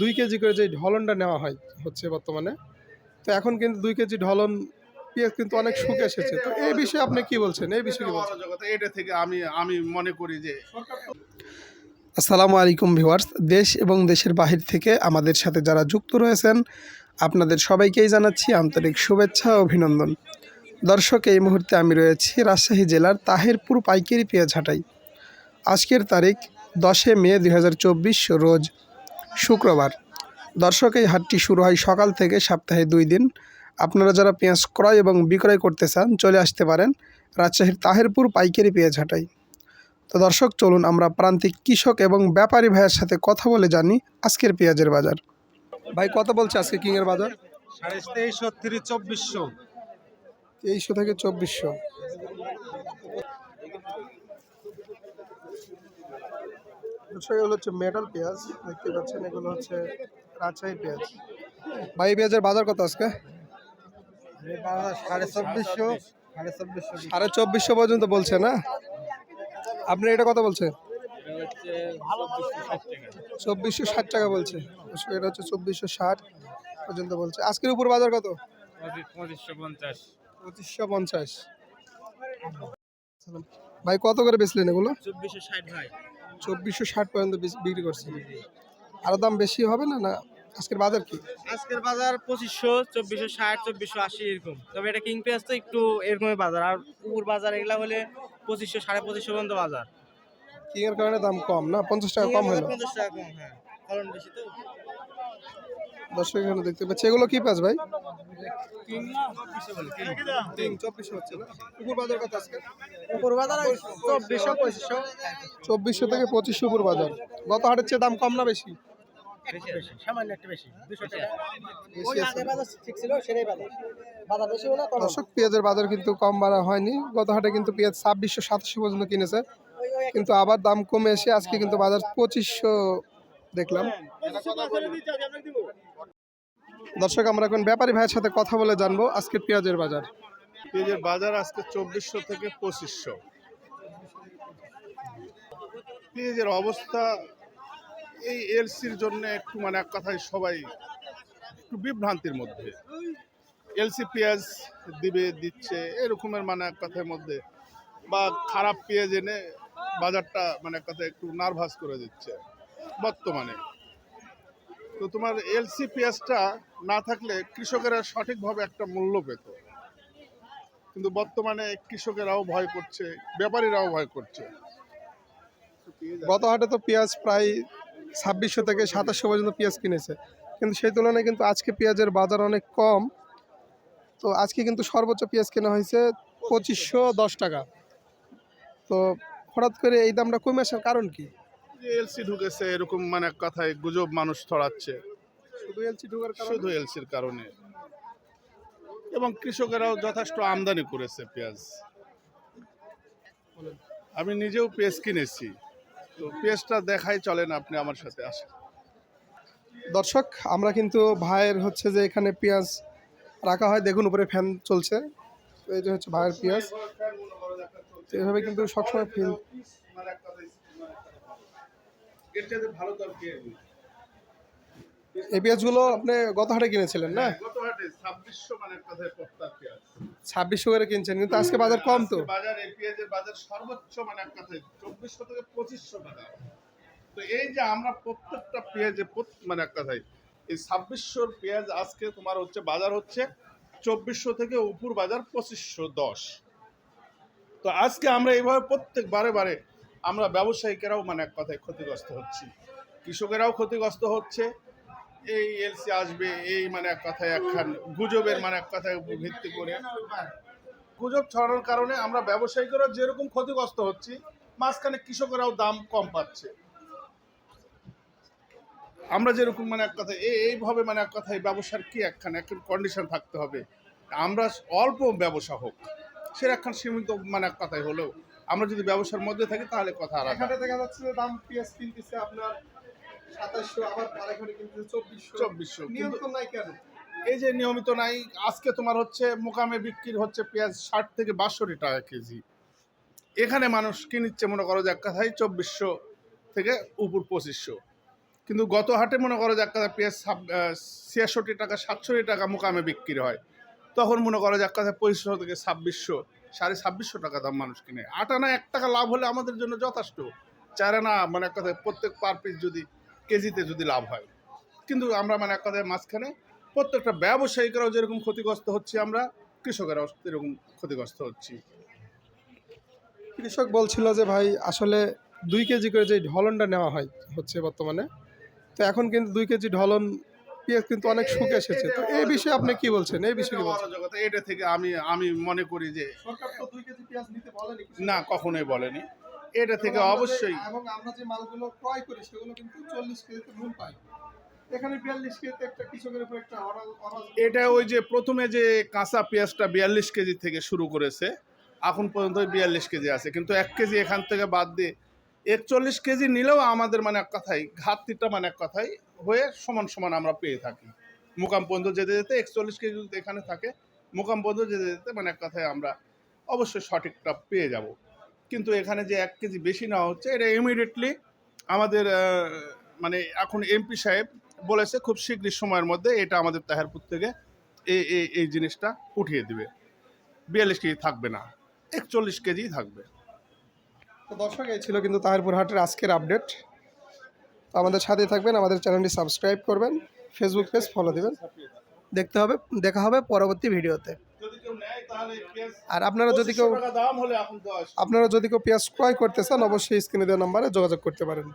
দুই কেজি করে যে ঢলনটা নেওয়া হয় হচ্ছে বর্তমানে তো এখন কিন্তু দুই কেজি ঢলন পেঁয়াজ কিন্তু অনেক শুক এসেছে। তো এই বিষয়ে আপনি কি বলছেন? এই বিষয়ে এটা থেকে আমি আমি মনে করি যে আসসালামু আলাইকুম ভিউয়ার্স দেশ এবং দেশের বাহির থেকে আমাদের সাথে যারা যুক্ত রয়েছেন আপনাদের সবাইকেই জানাচ্ছি আন্তরিক শুভেচ্ছা ও অভিনন্দন। দর্শক এই মুহূর্তে আমি রয়েছি রাজশাহী জেলার তাহিরপুর পাইকারি পেঁয়াজ হাটাই। আজকের তারিখ দশে মে দুই হাজার চব্বিশ রোজ শুক্রবার। দর্শক এই হাটটি শুরু হয় সকাল থেকে সপ্তাহে দুই দিন। আপনারা যারা পেঁয়াজ ক্রয় এবং বিক্রয় করতে চান চলে আসতে পারেন রাজশাহীর তাহেরপুর পাইকারি পেঁয়াজ হাটাই তো দর্শক চলুন আমরা প্রান্তিক কৃষক এবং ব্যাপারী ভাইয়ের সাথে কথা বলে জানি আজকের পেঁয়াজের বাজার। ভাই কত বলছে আজকে কিংয়ের বাজার? সাড়ে তেইশশো চব্বিশশো। তেইশশো থেকে চব্বিশশো। এগুলো হচ্ছে মেটাল পেঁয়াজ দেখতে পাচ্ছেন এগুলো হচ্ছে রাজশাহী পেঁয়াজ। ভাই পেঁয়াজের বাজার কত আজকে? সাড়ে চব্বিশশো সাড়ে চব্বিশশো সাড়ে চব্বিশশো পর্যন্ত বলছে না? আপনি এটা কত বলছে চব্বিশশো ষাট টাকা বলছে। দর্শক, এটা হচ্ছে চব্বিশশো ষাট পর্যন্ত বলছে। আজকের উপর বাজার কত? পঁচিশশো পঞ্চাশ পঁচিশশো পঞ্চাশ। ভাই কত করে বেচলেন এগুলো? চব্বিশশো ষাট ভাই। চব্বিশশো ষাট পর্যন্ত বিক্রি করছে। আরও দাম বেশি হবে না না? আজকের বাজার কি? আজকের বাজার পঁচিশশো চব্বিশশো ষাট চব্বিশশো আশি এরকম। তবে এটা কিং পেঁয়াজ তো একটু এরকমই বাজার। আর পুকুর বাজার এগুলা হলে পঁচিশশো সাড়ে পঁচিশশো পর্যন্ত বাজার। কিংয়ের এর কারণে দাম কম না? পঞ্চাশ টাকা কম হলো। পঞ্চাশ টাকা কম হ্যাঁ। ফলন বেশি তো। দর্শক এখানে দেখতে পাচ্ছি। এগুলো কি পাস ভাই? চব্বিশশো থেকে পঁচিশশো উপর বাজার। গত হাটের চেয়ে দাম কম না বেশি? দর্শক পেঁয়াজের বাজার কিন্তু কম বাড়া হয়নি। গত হাটে কিন্তু পেঁয়াজ ছাব্বিশশো সাতাশশো পর্যন্ত কিনেছে। কিন্তু আবার দাম কমে এসে আজকে কিন্তু বাজার পঁচিশশো দেখলাম। দর্শক, আমরা এখন ব্যাপারী ভাইয়ের সাথে কথা বলে জানব আজকের পেঁয়াজের বাজার। পেঁয়াজের বাজার আজকে চব্বিশশো থেকে পঁচিশশো। পেঁয়াজের অবস্থা এই এলসির জন্য একটু মানে এক কথায় সবাই একটু বিভ্রান্তির মধ্যে। এলসি পেঁয়াজ দিবে, দিচ্ছে, এরকমের মানে এক কথার মধ্যে বা খারাপ পেঁয়াজ এনে বাজারটা মানে এক কথায় একটু নার্ভাস করে দিচ্ছে বর্তমানে। তো তোমার এলসি পেঁয়াজটা না থাকলে কৃষকেরা সঠিকভাবে একটা মূল্য পেত। কিন্তু বর্তমানে কৃষকেরাও ভয় করছে, ব্যাপারীরাও ভয় করছে। গত হাটে তো পেঁয়াজ প্রায় ছাব্বিশশো থেকে সাতাশশো পর্যন্ত পেঁয়াজ কিনেছে। কিন্তু সেই তুলনায় কিন্তু আজকে পেঁয়াজের বাজার অনেক কম। তো আজকে কিন্তু সর্বোচ্চ পেঁয়াজ কেনা হয়েছে পঁচিশশো দশ টাকা। তো হঠাৎ করে এই দামটা কমে আসার কারণ কি? যে এলসি ঢুকেছে এরকম মানে এক কথায় গুজব মানুষ ছড়াচ্ছে। শুধু এলসি ঢোকার শুধু এলসির কারণে। এবং কৃষকেরাও যথেষ্ট আমদানি করেছে পেঁয়াজ। আমি নিজেও পেঁয়াজ কিনেছি। তো পেঁয়াজটা দেখাই চলেন আপনি আমার সাথে আসেন। দর্শক আমরা কিন্তু ভাইয়ের হচ্ছে যে এখানে পেঁয়াজ রাখা হয়। দেখুন উপরে ফ্যান চলছে। তো এই যে হচ্ছে ভাইয়ের পেঁয়াজ। তো এভাবে কিন্তু সবসময় ফিল এর চাইতে ভালো দর পেঁয়াজ নেই। এই পেঁয়াজগুলো আপনি গত হাটে কিনেছিলেন না? গত হাটে ছাব্বিশশো মানে এক কথায় পপ্তার পেঁয়াজ ছাব্বিশশো করে কিনছেন কিন্তু আজকে বাজার কম তো। বাজার এই পেঁয়াজের বাজার সর্বোচ্চ মানে এক কথায় চব্বিশশো থেকে পঁচিশশো টাকা তো এই যে আমরা প্রত্যেকটা পেঁয়াজে মানে এক কথায় এই ছাব্বিশশোর পেঁয়াজ আজকে তোমার হচ্ছে বাজার হচ্ছে চব্বিশশো থেকে উপর বাজার পঁচিশশো দশ। তো আজকে আমরা এইভাবে প্রত্যেক বারে বারে আমরা ব্যবসায়িকেরাও মানে এক কথায় ক্ষতিগ্রস্ত হচ্ছি। কৃষকেরাও ক্ষতিগ্রস্ত হচ্ছে। এই এলসি আসবে, এই মানে এক কথায় একখান গুজবের মানে এক কথায় ভিত্তি করে। গুজব ছড়ানোর কারণে আমরা ব্যবসায়িকরা যেরকম ক্ষতিগ্রস্ত হচ্ছি, মাঝখানে কৃষকেরাও দাম কম পাচ্ছে। আমরা যেরকম মানে এক এই এইভাবে মানে এক কথায় ব্যবসার কি একখান একখান কন্ডিশন থাকতে হবে? আমরা অল্প ব্যবসা হোক, সে একখান সীমিত মানে এক কথায় হলেও। আমরা যদি ব্যবসার মধ্যে থাকি তাহলে কথা আর এখানে দেখা যাচ্ছে যে দাম পেঁয়াজ কিনতেছে আপনার সাতাশশো আবার আরেকখানে কিনতেছে চব্বিশশো। চব্বিশশো নিয়ন্ত্রণ নাই কেন? এই যে নিয়মিত নাই আজকে তোমার হচ্ছে মোকামে বিক্রি হচ্ছে পেঁয়াজ ষাট থেকে বাষট্টি টাকা কেজি। এখানে মানুষ কি নিচ্ছে মনে করো যে এক কথায় চব্বিশশো থেকে উপর পঁচিশশো। কিন্তু গত হাটে মনে করো যে এক কথা পেঁয়াজ ছিয়াষট্টি টাকা সাতষট্টি টাকা মোকামে বিক্রি হয়। তখন মনে করো যে এক কথা পঁচিশশো থেকে ছাব্বিশশো। সাড়ে ছাব্বিশশো টাকা দাম মানুষ কিনে। আট আনা এক টাকা লাভ হলে আমাদের জন্য যথেষ্ট। চার আনা মানে এক কথায় প্রত্যেক পার পিস যদি কেজিতে যদি লাভ হয়। কিন্তু আমরা মানে এক কথায় মাঝখানে প্রত্যেকটা ব্যবসায়িকরাও যেরকম ক্ষতিগ্রস্ত হচ্ছে আমরা, কৃষকেরাও এরকম ক্ষতিগ্রস্ত হচ্ছি। কৃষক বলছিল যে, ভাই, আসলে দুই কেজি করে যে ঢলনটা নেওয়া হয় হচ্ছে বর্তমানে, তো এখন কিন্তু দুই কেজি ঢলন পেঁয়াজ কিন্তু অনেক শুকে এসেছে। তো এই বিষয়ে আপনি কি বলছেন? এই বিষয়ে কি বলছেন? অরাজকতা, এটা থেকে আমি আমি মনে করি যে সরকার তো দুই কেজি পেঁয়াজ নিতে বলেনি না কখনোই বলেনি। এটা থেকে অবশ্যই এবং আমরা যে মালগুলো ক্রয় করি সেগুলো কিন্তু চল্লিশ কেজিতে মূল পাই। এখানে বিয়াল্লিশ কেজিতে একটা কৃষকের উপর একটা এটা ওই যে প্রথমে যে কাঁচা পেঁয়াজটা বিয়াল্লিশ কেজি থেকে শুরু করেছে এখন পর্যন্ত বিয়াল্লিশ কেজি আছে। কিন্তু এক কেজি এখান থেকে বাদ দিয়ে একচল্লিশ কেজি নিলেও আমাদের মানে এক কথাই ঘাটতিটা মানে এক কথাই হয়ে সমান সমান আমরা পেয়ে থাকি। মোকাম পর্যন্ত যেতে যেতে একচল্লিশ কেজি যদি এখানে থাকে, মোকাম পর্যন্ত যেতে যেতে মানে এক কথায় আমরা অবশ্যই সঠিকটা পেয়ে যাব। কিন্তু এখানে যে এক কেজি বেশি নেওয়া হচ্ছে, এটা ইমিডিয়েটলি আমাদের মানে এখন এমপি সাহেব বলেছে খুব শীঘ্রই সময়ের মধ্যে এটা আমাদের তাহেরপুর থেকে এই জিনিসটা উঠিয়ে দিবে। বিয়াল্লিশ কেজি থাকবে না, একচল্লিশ কেজি থাকবে। তো দর্শক এই ছিল কিন্তু তাহিরপুর হাটের আজকের আপডেট। তো আমাদের সাথে থাকবেন আমাদের চ্যানেলটি সাবস্ক্রাইব করবেন ফেসবুক পেজ ফলো দেবেন। দেখতে হবে দেখা হবে পরবর্তী ভিডিওতে। আর আপনারা যদি কেউ 2500 টাকা দাম হলে এখন তো আপনারা যদি কেউ পেঁয়াজ ক্রয় করতে চান অবশ্যই স্ক্রিনে দেওয়া নাম্বারে যোগাযোগ করতে পারেন।